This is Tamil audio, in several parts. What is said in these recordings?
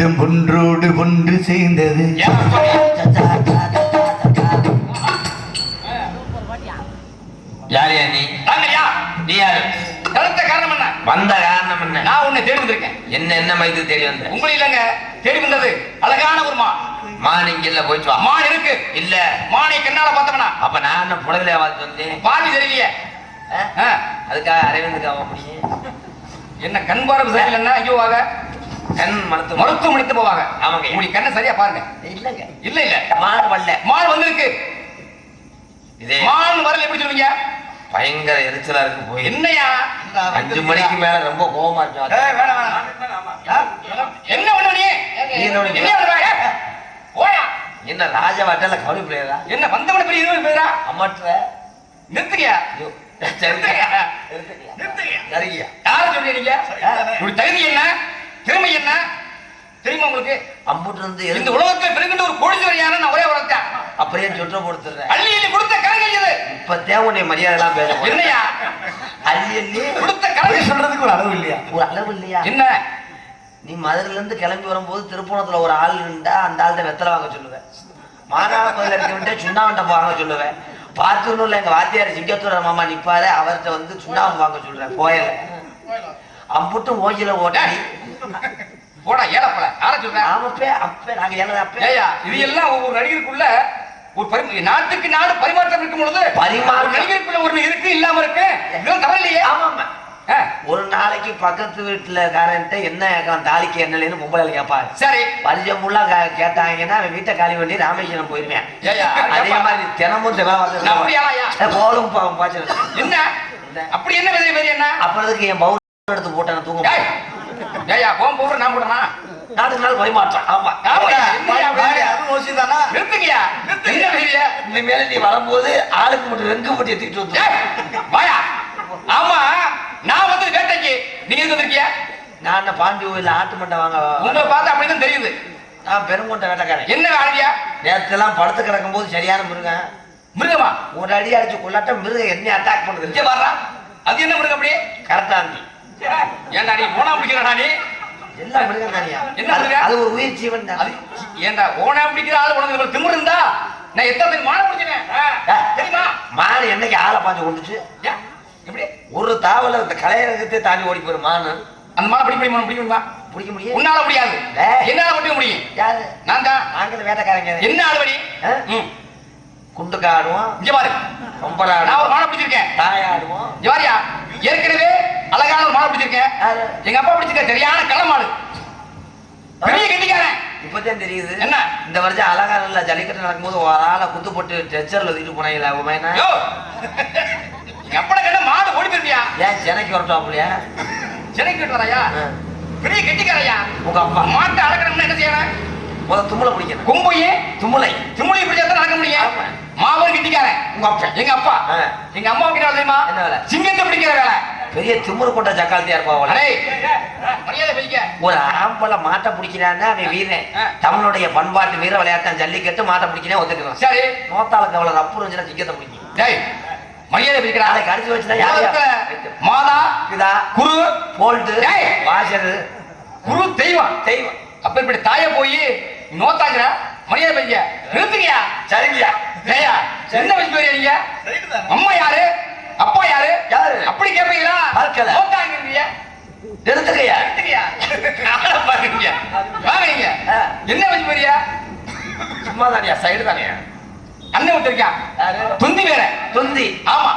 ரெண்டும் ஒன்றோடு ஒன்று சேர்ந்தது. யார் யா நீ? நீ யாரு? கருத்த காரணம் என்ன? வந்த காரணம் என்ன? நான் உன்னை தேடி வந்திருக்கேன். என்ன என்ன மைது தேடி வந்த? உங்களை இல்லைங்க. தேடி வந்தது அழகான ஒரு மா. மான் இங்க இல்ல போயிட்டு வா. மான் இருக்கு. இல்ல. மானை கண்ணால பார்த்தவனா? அப்ப நான் என்ன பார்த்து வந்தேன்? பார்வை தெரியலையே. ஆ? ஆ, அதுக்காக அரவிந்துக்கு என்ன கண் பார்வை சரியில்லைன்னா ஐயோ வாங்க கண் மருத்துவ மருத்துவம் எடுத்து போவாங்க. ஆமாங்க. உங்களுக்கு கண்ணை சரியா பாருங்க. இல்லங்க. இல்ல இல்ல. மான் வரல. மான் வந்திருக்கு. இதே. மான் வரல எப்படி சொல்லுவீங்க பயங்கர எரிச்சலா இருக்கு போய். என்னையா? அஞ்சு மணிக்கு மேல ரொம்ப வேணாம், வேணாம். என்ன பண்ண நீ? நீ என்ன ராஜ வாட்டல கவனி பிள்ளையா என்ன வந்தவன பெரிய இது பேரா அம்மாட்டுற நிறுத்துக்கியா. எடுத்துக்கய்யா. நிறுத்துக்கியா? சரிங்கய்யா. யார சொல்றீங்க தகுதி என்ன? திறமை என்ன? தெரியுமா உங்களுக்கு? அம்புட்டு இருந்து இந்த உலகத்துல பெருகின்ற ஒரு கோடீஸ்வரர் யாரும் நான் ஒரே வளர்த்தேன் அப்படியே சொற்ற கொடுத்துறேன் அள்ளி அள்ளி கொடுத்த கரங்கள் இது இப்பத்தே உன்னை மரியாதை எல்லாம் பேச. என்னையா? அள்ளி அள்ளி கொடுத்த கரங்கள் சொல்றதுக்கு ஒரு அளவு இல்லையா? ஒரு அளவு இல்லையா? என்ன? நீ மதுரையில இருந்து கிளம்பி வரும்போது திருப்பணத்துல ஒரு ஆள் இருந்தா அந்த ஆள்கிட்ட வெத்தலை வாங்க சொல்லுவேன். மானாவ கோயில் இருக்கவன்ட்ட சுண்ணாம்பட்ட வாங்க சொல்லுவேன். பார்த்தூர்ல எங்க வாத்தியார் சிங்கத்தூர மாமா நிப்பாரு அவர்கிட்ட வந்து சுண்ணாம்பு வாங்க சொல்றேன். கோயில அம்புட்டும் ஓயில ஓட்டி போடா ஏலப்பல யார சொல்றேன் ஆமப்பே அப்பே நாங்க எனது அப்பே? ஏயா இது எல்லாம் ஒவ்வொரு நடிகருக்குள்ள ஒரு பரி நாட்டுக்கு நாடு பரிமாற்றம் இருக்கும் பொழுது பரிமாற்றம். நடிகருக்குள்ள ஒரு இருக்கு இல்லாம இருக்கு. இதெல்லாம் தவறு இல்லையே ஆமாமா ஆ, ஒரு நாளைக்கு பக்கத்து வீட்டுல காரன்ட்ட என்ன தாலிக்கு என்னலன்னு பொம்பளை கேட்பாரு சரி. பரிச்சம் ஃபுல்லா கேட்டாங்கன்னா அவன் வீட்டை காலி பண்ணி ராமேஸ்வரம் போயிருவேன். அதே கேப்பா. மாதிரி தினமும் போலும் என்ன? அப்படி என்ன விதை விதை என்ன? அப்புறதுக்கு என் பவுல் எடுத்து போட்டேன் தூங்க ஏய், போன் போடுற நான் போடுறேன் நாளுக்கு நாள் பரிமாற்றம்? ஆமா. நிறுத்துங்கய்யா என்ன விதையா இனிமேல நீ வரும்போது ஆளுக்கு மட்டும் ரெங்கு போட்டி தூக்கிட்டு வந்து வாயா. ஆமா நான் வந்து வேட்டைக்கு எதுக்கு வந்திருக்கியா? நான் என்ன பாண்டி கோயில்ல ஆட்டு மண்டை வாங்க உங்களை பார்த்து அப்படிதான் தெரியுது. நான் பெருங்கொண்ட வேட்டைக்காரன். என்ன ஆடியா நேரத்தெல்லாம் படுத்து கிடக்கும் போது சரியான மிருகம். மிருகமா? ஒரு அடி அடிச்சு கொள்ளாட்ட மிருகம் என்ன அட்டாக் பண்ணுது. வர்றா அது என்ன மிருகம் அப்படியே கரெக்டாந்தி ஏன்டா நீ ஓனா பிடிக்கிறடா நீ? எல்லாம் மிருகம் தானியா. என்ன அது- ஒரு உயிர் ஜீவன் தான். அது ஏன்டா ஓனா பிடிக்கிற ஆளு உனக்கு திமிரு இருந்தா? நான் எத்தனை மானை பிடிச்சினேன் தெரியுமா? மான் என்னைக்கு ஆளை பாஞ்சு கொண்டுச்சு? எப்படி? ஒரு தாவல இந்த கலையரங்கத்தை தாண்டி ஓடி போயிரு மானு. அந்த மானை பிடிக்க முடியுமா? பிடிக்க முடியுமா? பிடிக்க முடியும் உன்னால முடியாது. என்னால மட்டும் முடியும்? யாரு? நான் தான். நாங்கள் வேட்டைக்காரங்க. என்ன ஆளுவடி ஆ? ம். குண்டுக்கு ஆடுவோம். இங்க பாரு. கொம்பர நான் ஒரு மானை பிடிச்சிருக்கேன். தாய ஆடுவோம். பாரியா ஏற்கனவே அழகான ஒரு மானை பிடிச்சிருக்கேன்? எங்க அப்பா பிடிச்சிருக்க சரியான கள மாடு பெரிய கட்டிக்காரன். இப்பதான் தெரியுது. என்ன? இந்த வருஷம் அலங்காரம் இல்ல ஜல்லிக்கட்டு நடக்கும்போது ஒரு ஆளை குத்து போட்டு டெச்சர்ல தூக்கிட்டு போனாங்களா யோ! எங்க அப்பட கண்ட மாடு ஓடி போயிருந்தியா ஏன் சென்னைக்கு வரட்டும் அப்படியா சென்னைக்கு விட்டு வரையா? பெரிய கெட்டிக்காரையா? உங்க அப்பா. மாட்டை அடக்கணும்னா என்ன செய்யணும்? முத தும்முல பிடிக்கணும். கொம்பையே? தும்முலை. திமுடி பிடிச்சா தான் நடக்க முடியும். மாவன் கெட்டிக்காரன். உங்க அப்பா. எங்க அப்பா. எங்க அம்மா கிட்ட தெரியுமா? என்ன வேலை? சிங்கத்தை பிடிக்கிற வேலை. பெரிய திமுரு கொண்ட சக்காலத்தியா இருப்பா அவளை. அடே மரியாதை பிடிக்க ஒரு ஆம்பளை மாட்டை பிடிக்கிறான்னா அவன் வீரன். தமிழுடைய பண்பாட்டு வீர விளையாட்டம் ஜல்லிக்கட்டு மாட்டை பிடிக்கிறேன் ஒத்துக்கலாம் சரி. நோத்தாளுக்கு அவ்வளவு ரப்பு இருந்துச்சுன்னா சிங்கத்தை பிடிக்கும் டேய் மரியாதை பிடிக்கிறா அதை கடிச்சு வச்சுனா? மாதா இதா குரு போல்ட்டு. வாசரு. குரு தெய்வம். தெய்வம். அப்ப இப்படி தாய போய் நோத்தாங்கிற மரியாதை பிடிக்க நிறுத்துங்கயா சரிங்கய்யா. ஏயா என்ன வச்சு போறீங்க நீங்க? அம்மா யாரு? அப்பா யாரு? யாரு? அப்படி கேட்பீங்களா பார்க்கல. நோத்தாங்கிறீங்க எடுத்துக்கய்யா நிறுத்துங்கயா ஆளை பாருங்க. வாங்க. என்ன வச்சு போறியா? சும்மா தானியா சைடு தானியா. அண்ணன் விட்டுருக்கான் யாரு? துந்தி வேற. துந்தி. ஆமா.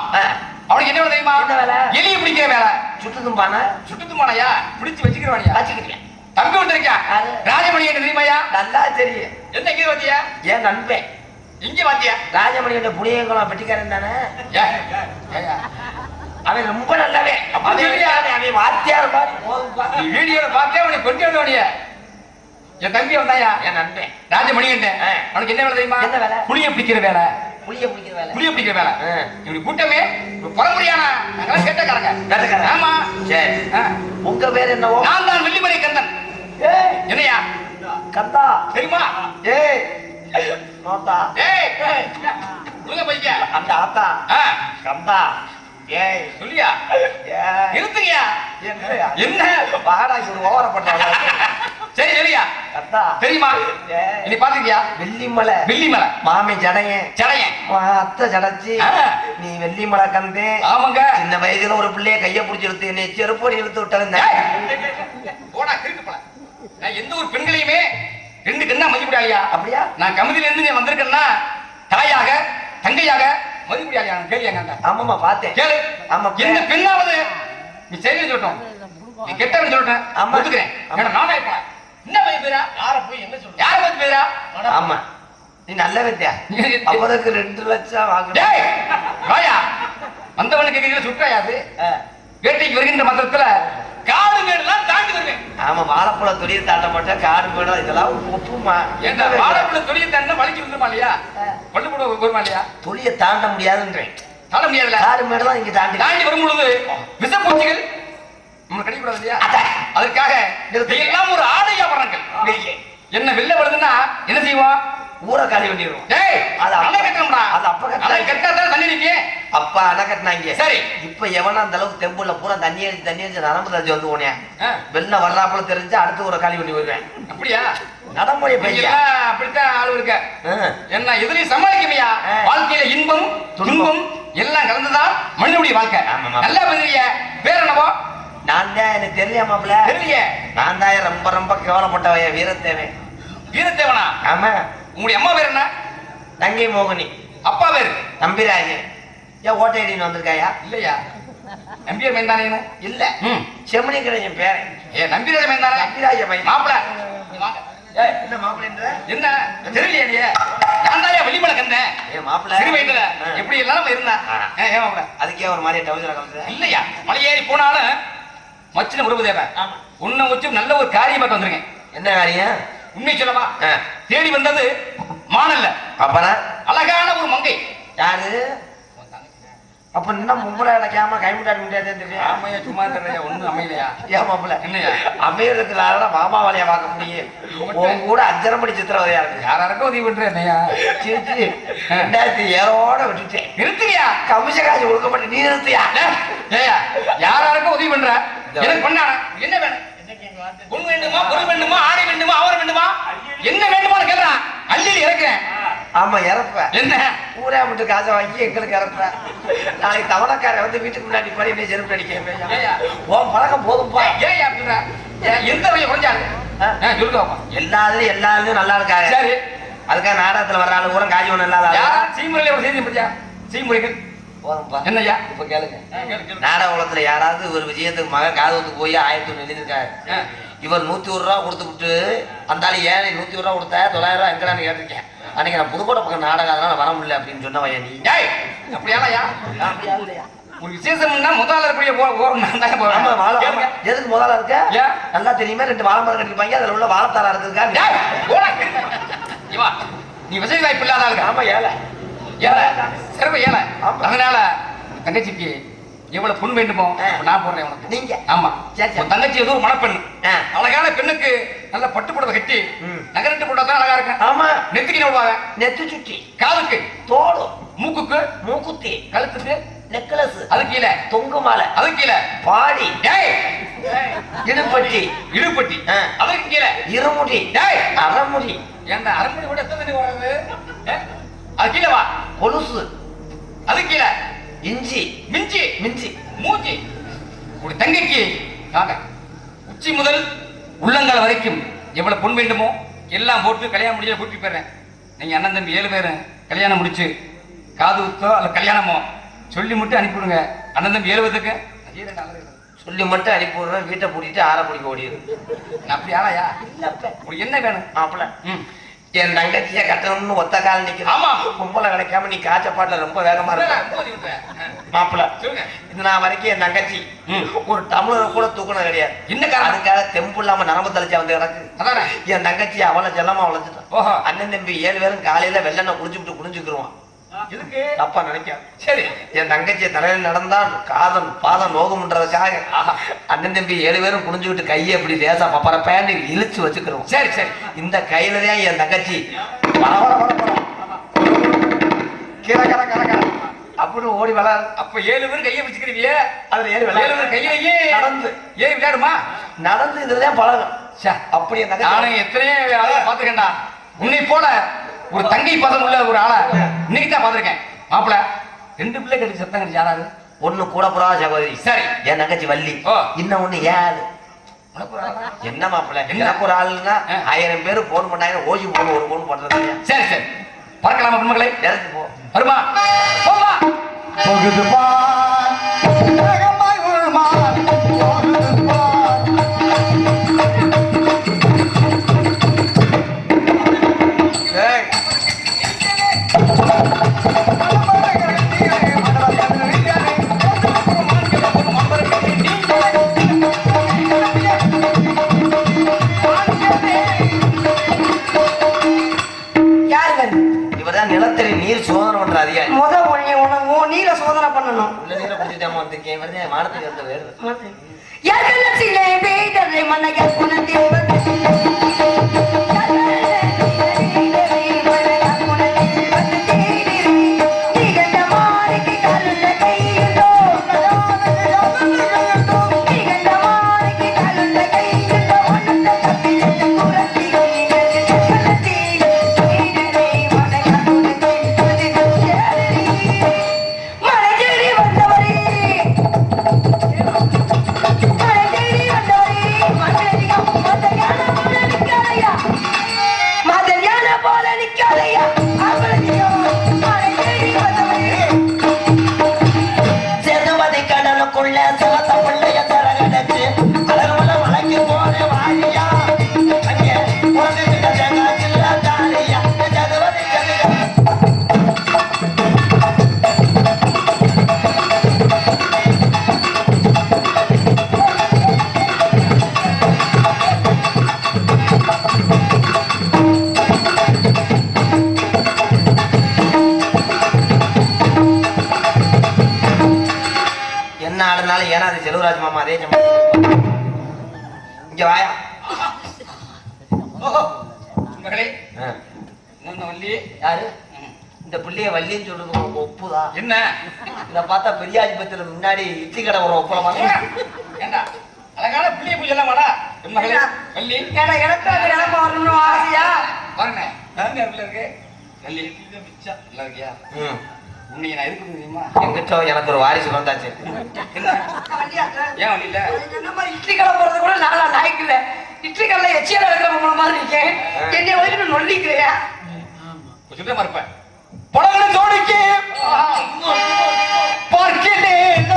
அவனுக்கு என்ன தெரியுமா? என்ன வேலை? எலிய பிடிக்கிற வேலை. சுட்டு தும்பான? சுட்டுத்துமானையா பிடிச்சு வச்சுக்கிறவனியா வச்சுக்கிட்டேன். தம்பி விட்டுருக்கான் யாரு? ராஜமணி என்ன தெரியுமாயா நல்லா தெரியும். என்ன இங்க பாத்தியா ஏன் நண்பன். இங்க பாத்தியா? ராஜமணியோட புளியங்குளம் பெட்டிக்காரன் தானே? அவன் ரொம்ப அப்படி அவன் வாத்தியார் மாதிரி போதும்பா. நீ வீடியோல பார்த்தே அவனை கொண்டு வந்தவனிய என் தம்பி வந்தாயா? என் நண்பன். ராஜமணி. அவனுக்கு என்ன வேலை தெரியுமா? என்ன வேலை? புளிய பிடிக்கிற வேலை. புளிய பிடிக்கிற வேலை. புளிய பிடிக்கிற வேலை. இப்படி கூட்டமே பரம்பரையான நாங்களாம் கேட்டக்காரங்க வேட்டைக்காரன். ஆமா. சரி. உங்க பேர் என்னவோ? நான் தான் வெள்ளிமலை கந்தன். ஏய். என்னையா? கந்தா. தெரியுமா? ஏய். நோத்தா அந்த ஆத்தா. கந்தா ஏய். சொல்லியா? என்னய்யா? என்ன? வாடா இது ஓவர சரி சரியா அத்தா தெரியுமா. நீ பாத்துக்கியா வெள்ளிமலை. வெள்ளிமலை. மாமி ஜடையன். சடையன் அத்தை ஜடைச்சி. நீ வெள்ளிமலை கந்து. ஆமாங்க. சின்ன வயசுல ஒரு பிள்ளைய கைய பிடிச்சி இழுத்து என்னை செருப்போடி இழுத்து ஏய், போடா கிறுக்கு போல. நான் எந்த ஒரு பெண்களையுமே மதிப்பிடாலியா அப்படியா? நான் கமிதியில இருந்து நீ வந்திருக்கேன்னா தாயாக தங்கையாக மதிப்பிடாலியா கேளியாங்க ஆமாமா பார்த்தேன். கேளு. ஆமா, எந்த பெண்ணாவது நீ சரின்னு சொல்லட்டும். நீ கெட்டவன் சொல்லட்டேன். ஆமா. ஒத்துக்கிறேன். நானே என்ன பையன் பேரா? யார போய் என்ன சொல்ற யார பத்தி பேரா? ஆமா. நீ நல்ல வித்தியா அவருக்கு ரெண்டு லட்சம் வாங்க வாயா. வந்தவனுக்கு கேட்கறீங்க சுற்றாயாது வேட்டைக்கு வருகின்ற மந்திரத்துல காடு மேடுலாம் தாண்டி வருவேன். ஆமா வாழைப்பழ துணியை தாண்ட மாட்டேன் காடு போயிடும் இதெல்லாம் ஒப்புமா. ஏண்டா வாழைப்பழ தொழில் தாண்டா வலிக்கு வந்துருமா இல்லையா? பள்ளு கூட வருமா இல்லையா? தாண்ட முடியாதுன்றேன். தாண்ட முடியாதுல காடு மேடு தான் இங்க தாண்டி தாண்டி வரும் பொழுது விஷப்பூச்சிகள் நம்ம கிடைக்கூடாது இல்லையா? அதற்காக. எல்லாம் ஒரு ஆடையா படங்கள் என்ன வெளில வருதுன்னா என்ன செய்வோம்? ஊரை காலி பண்ணிடுவோம். டேய் அது அப்ப- கட்டணும்டா. அது அப்ப கட்டினா- அணை கட்டாதான் தண்ணி நிக்கே அப்பா அணை கட்டினாங்க. சரி. இப்ப எவனா அந்த அளவுக்கு தெம்புல பூரா தண்ணி அடிச்சு தண்ணி அடிச்சு நரம்பு தச்சு வந்து போனேன் வெள்ளம் வர்றாப்புல தெரிஞ்சு அடுத்து ஒரு காலி பண்ணி வருவேன் அப்படியா? நடைமுறை பையன். அப்படித்தான் ஆளு இருக்க. என்ன எதுலயும் சமாளிக்கலையா? ஆ. வாழ்க்கையில இன்பம் துன்பம். எல்லாம் கலந்துதான் மனிதனுடைய வாழ்க்கை. நல்லா பதிலிய பேர் என்னவோ? நான் தான் எனக்கு தெரியாமாப்ல தெரியலையே. நான் தான் ரொம்ப ரொம்ப கேவலப்பட்டவன் வீரத்தேவன். வீரத்தேவனா? ஆமா. உங்களுடைய அம்மா பேர் என்ன? தங்கை மோகினி. அப்பா பேர்? நம்பிராஜன் ஏன் ஓட்டையடின்னு வந்திருக்காயா? இல்லையா? நம்பியார் மைந்தானே இல்ல. ம். செம்மணி கிடைக்கும் பேரன் ஏ நம்பிராஜ மைந்தானே நம்பிராஜ பையன் மாப்பிள. ஏய், என்ன மாப்பிள்ளைன்ற என்ன? தெரியலையா நீ. நான் தான் வெளிமலை கந்தேன் ஏ மாப்பிள்ள சிறு வயதுல எப்படி எல்லாம் இருந்தா ஆ. ஏ, ஏன் மாப்பிள. அதுக்கே ஒரு மாதிரி டவுசர கலந்து இல்லையா? மலையேறி போனாலும் மச்சின உறவு தேவை. உன்னை வச்சு நல்ல ஒரு காரியம் பார்த்து வந்திருக்கேன். என்ன காரியம்? உண்மை சொல்லவா. தேடி வந்தது மானல்ல அப்பனா அழகான ஒரு மங்கை. யாரு? அப்ப இன்னும் மும்பல கிடைக்காம கைமுட்டாடி முடியாது ஆமையா சும்மா தெரியலையா ஒண்ணும் அமையலையா? ஏன் மாப்பிள்ள? என்னய்யா? அமையறதுக்குனால மாமா வேலையை பார்க்க முடியும் உன் கூட அஞ்சரை மணி சித்திரவதையா இருக்கு. யாராருக்கும் உதவி பண்ற என்னையா? சரி. ரெண்டாயிரத்தி ஏழோட விட்டுட்டேன். நிறுத்துறியா கமிஷ காசு கொடுக்க மாட்டேன். நீ நிறுத்தியா? ஏயா யாராருக்கும் உதவி பண்ற? எனக்கு பண்ணான என்ன வேணும்? பொன் வேண்டுமா பொருள் வேண்டுமா ஆடை வேண்டுமா அவர் வேண்டுமா? என்ன வேண்டுமான்னு கேக்குறான் அள்ளி இறக்குறேன். ஆமா இறப்ப என்ன? ஊரே மட்டும் காசை வாங்கி எங்களுக்கு இறப்ப நாளைக்கு தவணக்காரன் வந்து வீட்டுக்கு முன்னாடி படி நீ செருப்பு அடிக்க. உன் பழக்கம் போதும்பா. ஏன் ஏன் ஏன் குறைஞ்சாரு. ஆ? சொல்லுங்க பாப்பா. எல்லாத்துலயும் எல்லாத்துலயும் நல்லா இருக்காங்க சரி. அதுக்காக நாடகத்துல வர்ற ஆளு கூட காஜி ஒண்ணு இல்லாத சீமுறையில ஒரு செய்தி பத்தியா சீமுறைகள். போதும்பா. என்னய்யா? இப்ப கேளுங்க. கேளு, கேளு. நாடக உலகத்துல யாராவது ஒரு விஜயத்துக்கு மக காதத்துக்கு போய் ஆயிரத்தி ஒண்ணு எழுதியிருக்காரு. இவர் நூத்தி ஒரு ரூபா கொடுத்து விட்டு அந்த ஆளு ஏழை நூத்தி ஒரு ரூபா கொடுத்தா தொள்ளாயிரம் ரூபா எங்கடான்னு கேட்டிருக்கேன். அன்னைக்கு நான் புதுக்கோட்டை பக்கம் நாடகம் அதனால வர முடியல அப்படின்னு சொன்னவன் நீ ஏய் அப்படியாலயா அப்படியா இல்லையா? ஒரு விசேஷம்னா முதல்ல இருக்கக்கூடிய நான் தான். ஆமா. எதுக்கு முதல்ல இருக்க ஏன்? நல்லா தெரியுமே ரெண்டு வாழை மரம் கட்டிருப்பாங்க அதுல உள்ள வாழைத்தாரா இருக்குதுக்கா போடா. இவா, நீ வசதி வாய்ப்பு இல்லாத ஆளுங்க ஆமா ஏழை ஏழை சிறப்பு ஏழை. அதனால தங்கச்சிக்கு எவ்வளவு பொண்ணு வேண்டுமோ? நான் போடுறேன் உனக்கு. நீங்க. ஆமா. சரி, தங்கச்சி ஏதோ ஒரு மணப்பெண். அழகான பெண்ணுக்கு நல்ல பட்டு புடவை கட்டி. நகரட்டு போட்டா தான் அழகா இருக்கும். ஆமா. நெத்திக்கு விடுவாங்க. நெத்து சுட்டி காதுக்கு. தோடு. மூக்குக்கு. மூக்குத்தி. கழுத்துக்கு. நெக்லஸ். அது கீழே. தொங்கு மாலை. அது கீழே. பாடி. டேய். இடுப்பட்டி. இடுப்பட்டி. அதுக்கு கீழே. இருமுடி. டேய். அரைமுடி ஏன்டா அரண்மனை கூட எத்தனை ஏ? அது கீழே வா. கொலுசு. அது கீழே. இஞ்சி மிஞ்சி மிஞ்சி மூஞ்சி. ஒரு தங்கைக்கு ஆக உச்சி முதல் உள்ளங்கால் வரைக்கும் எவ்வளவு பொன் வேண்டுமோ எல்லாம் போட்டு கல்யாணம் முடிஞ்ச கூட்டி போயிடுறேன். நீங்க அண்ணன் தம்பி ஏழு பேரும் கல்யாணம் முடிச்சு காது குத்தோ அல்ல கல்யாணமோ சொல்லி மட்டும் அனுப்பிவிடுங்க அண்ணன் தம்பி ஏழு பேத்துக்கு அதே ரெண்டு அழகு இருக்குது. சொல்லி மட்டும் அனுப்பி விடுறேன் வீட்டை பூட்டிட்டு ஆற பிடிக்க ஓடிடு அப்படி ஆளாயா? உனக்கு என்ன வேணும்? மாப்பிள்ள ம். என் தங்கச்சிய கட்டணும்னு ஒத்த கால் நிக்கிறேன் ஆமா. கும்பல கிடைக்காம நீ காய்ச்ச பாட்டுல ரொம்ப வேகமா இருக்க மாப்பிள்ள இது நான் வரைக்கும் என் தங்கச்சி. ஒரு டம்ளர் கூட தூக்கணும் கிடையாது காரணம்? அதுக்காக தெம்பு இல்லாம நரம்பு தலைச்சா வந்து கிடக்கு. என் தங்கச்சி அவளை செல்லமா வளர்த்துட்டான். ஓஹோ. அண்ணன் தம்பி ஏழு பேரும் காலையில வெள்ளெண்ணெய் குடிச்சுட்டு குடிஞ்சுக்கிருவான். எதுக்கு? தப்பா நினைக்காது சரி என் தங்கச்சி தலையில நடந்தான் காதம் பாதம் நோகும்ன்றதுக்காக அண்ணன் தம்பி ஏழு பேரும் குனிஞ்சுக்கிட்டு கையை இப்படி லேசா பப்பர பேண்டு இழுச்சு வச்சுக்கிறோம். சரி சரி இந்த கையில தான் என் தங்கச்சி. கிர கர கர கர அப்படின்னு ஓடி விளாடு அப்ப ஏழு பேர் கையை வச்சுக்கிறீங்க அதுல ஏழு விளையாடு பேர் கையிலேயே நடந்து. ஏன் விளையாடுமா? நடந்து இதுலதான் பழகும். அப்படி தங்கச்சி நானும் எத்தனையோ ஆளை பார்த்திருக்கேன்டா. உன்னை போல ஒரு தங்கை பதம் உள்ள ஒரு ஆளை இன்னைக்கு தான் பார்த்திருக்கேன் மாப்பிள ரெண்டு பிள்ளை கட்டி சத்தம் கட்டி யாராரு ஒண்ணு கூட புறா சகோதரி சரி. என் தங்கச்சி வள்ளி ஓ. இன்னும் ஒண்ணு ஏன்? என்ன மாப்பிள்ள என்ன? எனக்கு ஒரு ஆளுன்னா. ஆயிரம் பேர் போன் பண்ணாங்க ஓசி போன் ஒரு போன் பண்றது? சரி சரி பறக்கலாமா பெண்மகளே இறந்து போ வருமா போமா வந்திருக்கேன் இவர்தான் என் என்ன? இத பார்த்தா பெரியாஜிபத்துல முன்னாடி இட்லி கடை ஒரு ஒப்பளமா ஏண்டா? அழகான பிள்ளைய பூஜை எல்லாம் வாடா. என் மகளே வள்ளி ஏன்னா எனக்கு வரணும்னு ஆசையா? பாருங்க என்ன பிள்ளை இருக்கு. வள்ளி நல்லா இருக்கியா? ம். உன்னை நான் இருக்குது தெரியுமா? எங்கிட்ட எனக்கு ஒரு வாரிசு வந்தாச்சு. என்ன? ஏன் என்ன மாதிரி இட்லி கடை போறது கூட நாளா லாய்க்கல இட்லி கடையில எச்சியல இருக்கிற மாதிரி இருக்கேன் என்னை வரைக்கும் நொல்லிக்கிறியா? சுத்தமா இருப்பேன் படங்களை ஜோடிக்கு பார்க்கிறேன்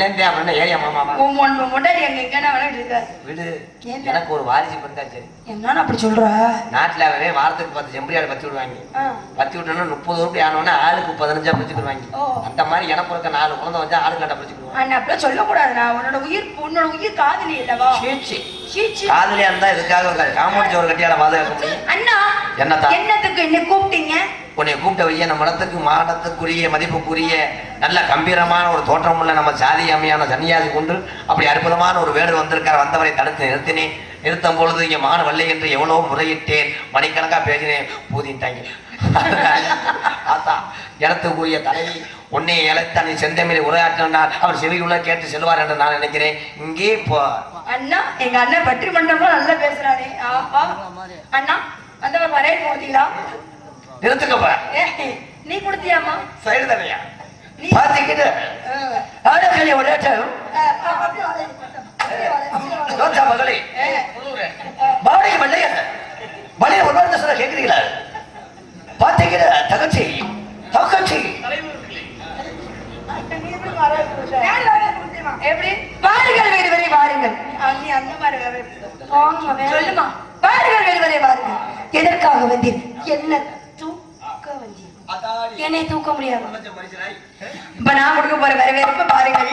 தான் அப்படின்னா ஏரியா மாமாமா உன் உன் முன்னாடி எங்க எங்கன்னா விளையாட்டு இருக்க விடு? எனக்கு ஒரு வாரிசு பிறந்தா சரி. என்னன்னு அப்படி சொல்ற? நாட்டுல வாரத்துக்கு பத்து செம்பரியாடு பத்தி விடுவாங்க. பத்தி விட்டோம்னா முப்பது ரூபாய் ஆனோன்னா ஆளுக்கு பதினஞ்சா பிடிச்சிக்கிடுவாங்க. அந்த மாதிரி எனக்கு நாலு குழந்தை வச்சா ஆளு கட்ட பிடிச்சிக்கிடுவாங்க அண்ணா சொல்லக்கூடாது நான் உன்னோட உயிர் உன்னோட உயிர் காதலி இல்லவா? சீச்சி. காதலியா இருந்தா இதுக்காக இருக்காது காமோடி ஒரு கட்டியால பாதுகாக்க முடியும். அண்ணா என்னத்தா? என்னத்துக்கு என்ன கூப்பிட்டீங்க? உன்னை கூப்பிட்ட வைய நம்ம இடத்துக்கு மாடத்துக்குரிய மதிப்புக்குரிய நல்ல கம்பீரமான ஒரு தோற்றமுள்ள நம்ம சாதி அம்மையான சன்னியாசி கொண்டு அப்படி அற்புதமான ஒரு வேடு வந்திருக்கார். வந்தவரை தடுத்து நிறுத்தினேன் நிறுத்தும் பொழுது இங்கே மான வல்லை என்று எவ்வளவோ முறையிட்டேன். மணிக்கணக்காக பேசினேன். பூதிட்டாங்க. ஆத்தா இடத்துக்குரிய தலைவி உன்னை இழைத்த நீ செந்தமிழை உரையாற்றினால் அவர் செவியுள்ள கேட்டு செல்வார் என்று நான் நினைக்கிறேன். இங்கே போ. அண்ணா எங்க அண்ணன் பற்றி மண்டபம் நல்லா பேசுறாரு அண்ணா வந்தவர் வரேன் போதீங்களா? நிறுத்துக்கப்ப. நீ கொடுத்தியாமா சைடு தரையா அஹ், ஆடக்கலை அப்படியே வளைய. ரோஜா மகளே. பாடகை மல்லைய. மலைய உணர்ந்த சொல்ல கேட்கிறீங்களா பாத்தீங்கிற தகச்சி. தகச்சி. எப்படி வாருங்கள் வீடு வரை வாருங்கள். நீ அந்த மாதிரி வேற சொல்லுமா. வாருங்கள் வீடு வரை வாருங்கள். எதற்காக வந்தீர்? என்ன என்னை தூக்க முடியாது? இப்ப நான் கொடுக்க போற வரவேற்பு பாருங்கள்.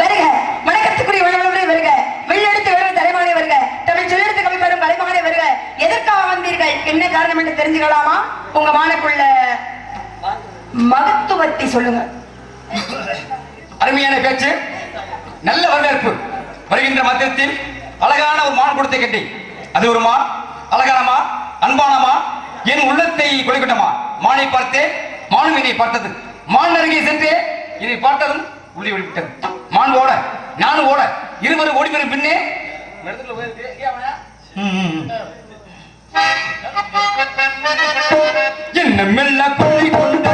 வருக. வணக்கத்துக்குரிய உணவுகளை வருக. வெள்ளெடுத்து வருக தலைமானே வருக. தமிழ் சொல்லெடுத்து கவி பெறும் கலைமானே வருக. எதற்காக வந்தீர்கள்? என்ன காரணம் என்று தெரிஞ்சுக்கலாமா? உங்க மானுக்குள்ள மகத்துவத்தை சொல்லுங்க. அருமையான பேச்சு. நல்ல வரவேற்பு. வருகின்ற மத்தியத்தில் அழகான ஒரு மான் கொடுத்தை கட்டி. அது ஒரு மான். அழகான மான் அன்பான மான் என் உள்ளத்தை கொலைக்கொண்ட மான் மானை பார்த்தே மானும் என்னை பார்த்தது. மான் அருகே சென்றே இதை பார்த்ததும் உள்ளே விட்டது மான் ஓட நானும் ஓட இருவரும் ஓடி வரும் பின்னே. என்ன மெல்ல கொள்ளை கொண்ட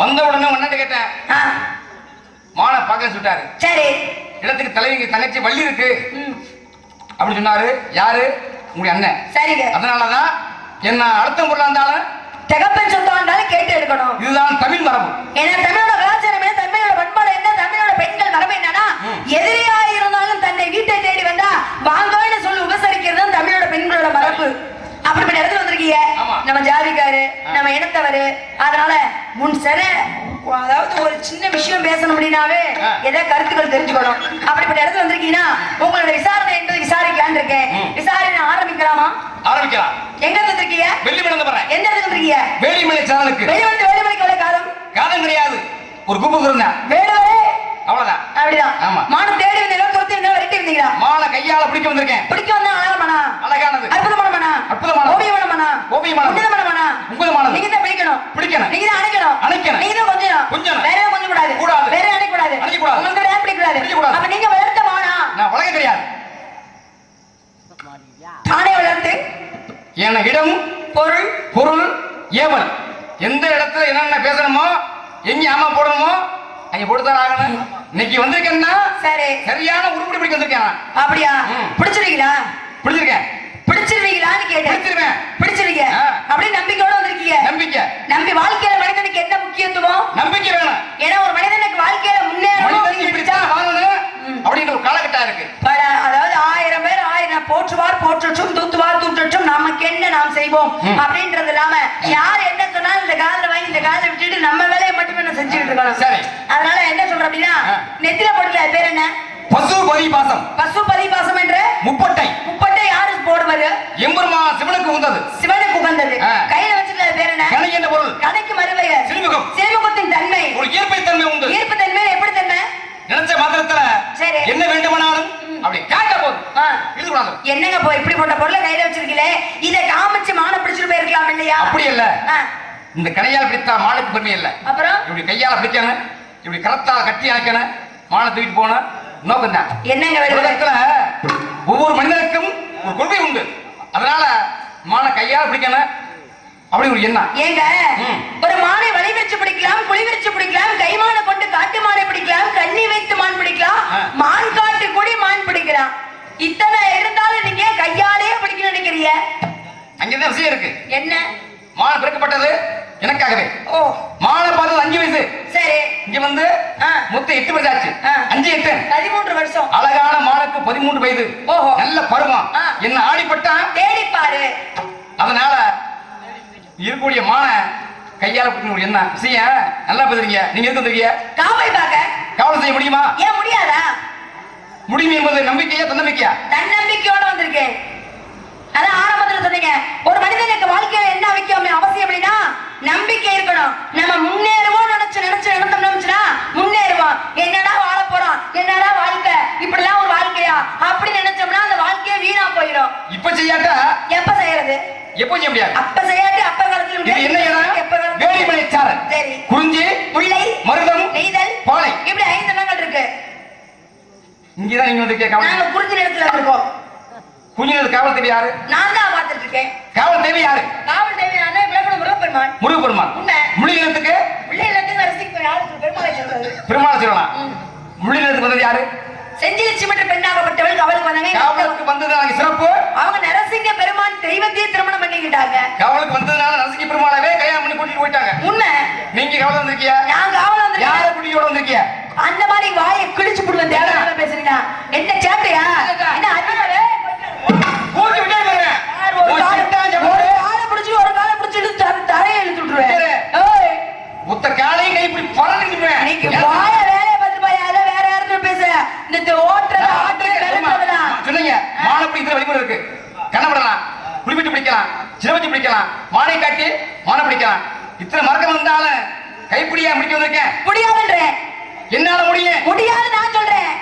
வந்த உடனே உன்னட்டு கேட்டேன். மானை பார்க்க சொல்லிட்டாரு. சரி. இடத்துக்கு தலைவிங்க தங்கச்சி வள்ளி இருக்கு. அப்படின்னு சொன்னாரு. யாரு? உங்களுடைய அண்ணன். சரிங்க. அதனாலதான் என்ன அடுத்த பொருளா இருந்தாலும் தகப்பன் சொந்தம் இருந்தாலும் கேட்டு எடுக்கணும். இதுதான் தமிழ் மரபு. ஏன்னா தமிழோட கலாச்சாரம் தமிழோட பண்பாடு என்ன தமிழோட பெண்கள் மரபு என்னன்னா எதிரியா இருந்தாலும் தன்னை வீட்டை தேடி வந்தா வாங்கன்னு சொல்லி உபசரிக்கிறது தமிழோட பெண்களோட மரபு. அப்படிப்பட்ட இடத்துல வந்திருக்கீங்க. நம்ம ஜாதிக்காரு நம்ம இனத்தவரு. அதனால முன் சர அதாவது ஒரு சின்ன விஷயம் பேசணும் அப்படின்னாவே. ஏதாவது கருத்துக்கள் தெரிஞ்சுக்கணும். அப்படிப்பட்ட இடத்துல வந்திருக்கீங்கன்னா உங்களோட விசாரணை என்பது விசாரிக்கலான்னு இருக்கேன். விசாரணை ஆரம்பிக்கலாமா? ஆரம்பிக்கலாம். எங்க வந்திருக்கீங்க? வெள்ளி மணந்து போறேன். எந்த இடத்துல வந்திருக்கீங்க? வேலிமலை சேனலுக்கு. வெளிவந்து வேலுமணிக்கு எவ்வளவு காலம் காதம் கிடையாது. ஒரு குப்பு இருந்தேன் வேலுவரே! அவ்வளவுதான். அப்படிதான். ஆமா. மானம் தேடி வந்தீங்களா துரத்தி வந்தீங்களா விரட்டி வந்தீங்களா மாலை கையால பிடிக்க வந்திருக்கேன். பிடிக்க வந்தா அழகமானா அழகானது அற்புதமான மனா அற்புதமான. ஓவியமான மனா உன்னதமானது. நீங்க தான் பிடிக்கணும் பிடிக்கணும். நீங்க தான் அணைக்கணும் அணைக்கணும். நீங்க தான் கொஞ்சம் கொஞ்சணும். வேற கொஞ்சம் கூடாது கூடாது. வேற அணைக்க கூடாது அணைக்க கூடாது. உங்களுக்கு வேற பிடிக்கூடாது பிடிக்கக்கூடாது. அப்ப நீங்க வளர்த்த மானா நான் வழங்க கிடையாது தானே வளர்த்து என இடம் பொருள் பொருள் ஏவல் எந்த இடத்துல என்னென்ன பேசணுமோ எங்க ஆமா போடணுமோ அங்க போட்டுதான் ஆகணும் இன்னைக்கு வந்திருக்கேன்னா சரி சரியான உருப்படி பிடிக்க வந்திருக்கேன். அப்படியா. பிடிச்சிருக்கீங்களா பிடிச்சிருக்கேன் பிடிச்சிருவீங்களான்னு கேட்டேன். பிடிச்சிருவேன். ஆ. அப்படியே நம்பிக்கையோட வந்திருக்கீங்க. நம்பிக்கை. நம்பி வாழ்க்கையில மனிதனுக்கு என்ன முக்கியத்துவம்? நம்பிக்கை வேணும். ஏன்னா ஒரு மனிதனுக்கு வாழ்க்கையில முன்னேறணும் இப்படித்தான் வாழணும் அப்படின்ற ஒரு காலகட்டம் இருக்கு. அதாவது ஆயிரம் பேர் ஆயிரம் போற்றுவார் போற்றற்றும் தூத்துவார் தூற்றற்றும் நமக்கு என்ன நாம் செய்வோம். அப்படின்றது இல்லாம யார் என்ன சொன்னாலும் இந்த காதுல வாங்கி இந்த காதுல விட்டுட்டு நம்ம வேலையை மட்டும் என்ன செஞ்சுட்டு இருக்கணும்? சரி. அதனால என்ன சொல்றோம் அப்படின்னா. நெத்தில அது பேர் என்ன? பசு பதி பாசம் பசு பதிபாசம் என்ற? முப்பட்டை. எம்பெருமா சிவனுக்கு உந்தது சிவனுக்கு உகந்தது. கையில வச்சிருக்க அது பேர் என்ன? கணை என்ற பொருள்? கணக்கு மறுபெயர் சிறுமுகம். சிறுமுகத்தின் தன்மை. ஒரு இயற்பை தன்மை உண்டு. ஈர்ப்பு தன்மை எப்படி தன்மை? நினைச்ச மாத்திரத்துல சரி. என்ன வேண்டுமானாலும் அப்படி கேட்ட போதும். ஆ. இது கூடாது என்னங்க போ இப்படி போட்ட பொருளை கையில வச்சிருக்கீங்களே? இத காமிச்சு மான பிடிச்சிட்டு போயிருக்கலாம் இல்லையா? அப்படி இல்ல. இந்த கணையால் பிடித்தா மானுக்கு பெருமை இல்ல. அப்புறம்? இப்படி கையால பிடிக்கணும் இப்படி கரத்தால கட்டி அணைக்கணும் மானை தூக்கிட்டு போன நோக்கம் தான் என்னங்க உலகத்துல ஒவ்வொரு மனிதனுக்கும் ஒரு கொள்கை உண்டு. அதனால மான கையால் பிடிக்கணும் அப்படி ஒரு எண்ணம். ஏங்க. ஒரு மானை வழி வச்சு பிடிக்கலாம் குழி வச்சு பிடிக்கலாம் கைமானை கொண்டு காட்டு மானை பிடிக்கலாம் கண்ணி வைத்து மான் பிடிக்கலாம். மான் காட்டு கூடி மான் பிடிக்கலாம். இத்தனை இருந்தாலும் நீங்க கையாலே பிடிக்க நினைக்கிறீங்க? அங்கதான் விஷயம் இருக்கு. என்ன? மான் பிறக்கப்பட்டது எனக்காகவே. ஓ. மானை பார்த்தது அஞ்சு வயசு. சரி. இங்க வந்து. மொத்தம் எட்டு வயசு ஆச்சு. அஞ்சு எட்டு. பதிமூன்று வருஷம். அழகான பதிமூன்று வயது. ஓஹோ. நல்ல பருவம். என்ன ஆடிப்பட்டான் தேடி பாரு அதனால இருக்கக்கூடிய மான கையால பிடிக்கணும் எண்ணம் விஷயம்? நல்லா பேசுறீங்க. நீங்க எதுக்கு வந்திருக்கீங்க? காவல் பார்க்க. கவலை செய்ய முடியுமா? ஏன் முடியாதா? முடியும் என்பது நம்பிக்கையா தன்னம்பிக்கையா? தன்னம்பிக்கையோட வந்திருக்கேன். அதான் ஆரம்பத்துல சொன்னீங்க. ஒரு மனிதனுக்கு வாழ்க்கையில என்ன வைக்க அவசியம் அப்படின்னா நம்பிக்கை இருக்கணும். நம்ம முன்னேறுவோம் நினைச்சு நினைச்சு நடந்தோம் நினைச்சுனா முன்னேறுவோம். என்னடா வாழ போறோம்? என்னடா வாழ்க்கை? இப்படிலாம் ஒரு வாழ்க்கையா? அப்படி நினைச்சோம்னா அந்த வாழ்க்கையே வீணா போயிடும். இப்ப செய்யாட்டா? எப்ப செய்யறது? எப்போ செய்ய முடியாது. அப்ப செய்யாட்டி அப்ப காலத்துல. என்ன இடம்? எப்ப வேலிமலை சாரல். சரி. குறிஞ்சி முல்லை மருதம் நெய்தல். பாலை. இப்படி ஐந்து இடங்கள் இருக்கு. இங்கதான் நீங்க கவலை நாங்க குறிஞ்சி நிலத்துல இருக்கோம் குஞ்சினது காவல் தேவி யாரு? நான் தான் பார்த்துட்டு இருக்கேன் காவல் தேவி யாரு? காவல் தேவையான விளக்கண முருகப்பெருமான். முருகப்பெருமான். உண்மை. முள்ளினத்துக்கு பிள்ளைகளுக்கு அரசிக்கு யாருக்கு பெருமாளை சொல்றது. பெருமாள் சொல்லலாம். முள்ளினத்துக்கு வந்தது யாரு? செஞ்சில் சிமற்ற பெண்ணாகப்பட்டவள் காவலுக்கு வந்தாங்க காவலுக்கு வந்தது சிறப்பு. அவங்க நரசிங்க பெருமான் தெய்வத்தையே திருமணம் பண்ணிக்கிட்டாங்க. காவலுக்கு வந்ததுனால நரசிங்க பெருமாளவே கல்யாணம் பண்ணி கூட்டிட்டு போயிட்டாங்க. உண்மை நீங்க காவல் வந்திருக்கியா? நான் காவல் வந்து யார குட்டியோட வந்திருக்கியா? அந்த மாதிரி வாயை கிழிச்சு போடுவேன் தேவையான பேசுறீங்க என்ன சேட்டையா என்ன அதிகாரே உன் காலை கை இப்படி பறந்துருவேன் நீங்க வாய வேலையை பார்த்து போய் அதை வேற யாருக்கும் பேச? இந்த ஆட்டுறது விளக்குறதுலாம் சொன்னீங்க மானை பிடிக்கிற வழிமுறை இருக்கு. கண்ணப்படலாம் குளிப்பிட்டு பிடிக்கலாம். சிலவச்சு பிடிக்கலாம். மானை காட்டி மானை பிடிக்கலாம். இத்தனை மறக்கம் இருந்தாலும் கைப்பிடியா பிடிக்க வந்திருக்கேன். முடியாதுன்றேன் என்னால முடியும் முடியாது நான் சொல்றேன்.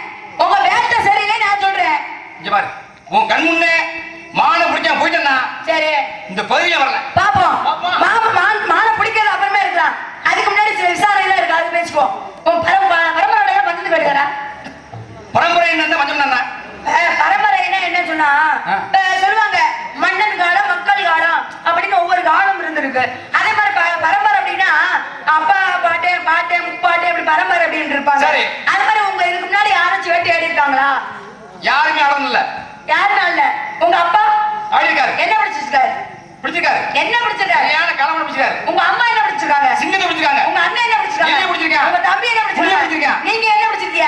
உங்க வேட்டை சரியில்லை நான் சொல்றேன். இங்க பாரு. உன் கண் முன்னே மானை பிடிச்சா போயிட்டேன்னா சரி. இந்த பகுதியில வரல. பாப்போம். மான் மானை பிடிக்கிறது அப்புறமே இருக்கலாம். அதுக்கு முன்னாடி சில விசாரணை எல்லாம் இருக்கு அது பேசிக்குவோம். உன் பரம் பரம்பரை பஞ்சத்து போயிடுறா பரம்பரை என்ன என்ன? பரம்பரைன்னா என்ன சொன்னா சொல்லுவாங்க மன்னன் காலம் மக்கள் காலம் அப்படின்னு ஒவ்வொரு காலம் இருந்திருக்கு. அதே மாதிரி பரம்பரை அப்படின்னா அப்பா பாட்டு பாட்டு முப்பாட்டு அப்படி பரம்பரை அப்படின்னு இருப்பாங்க. அது மாதிரி உங்க இதுக்கு முன்னாடி யாராச்சும் வேட்டையாடி இருக்காங்களா யாருமே ஆடணும் இல்ல. யாருனால? உங்க அப்பா? ஆடி இருக்காரு என்ன படிச்சிருக்காரு? பிடிச்சிருக்காரு. என்ன படிச்சிருக்காரு? சரியான காலம் பிடிச்சிருக்காரு. உங்க அம்மா என்ன படிச்சிருக்காங்க? சிங்கத்தை பிடிச்சிருக்காங்க. உங்க அண்ணன் என்ன படிச்சிருக்காங்க? என்ன படிச்சிருக்கான்? உங்க தம்பி என்ன படிச்சிருக்காங்க. நீங்க என்ன படிச்சிருக்கீங்க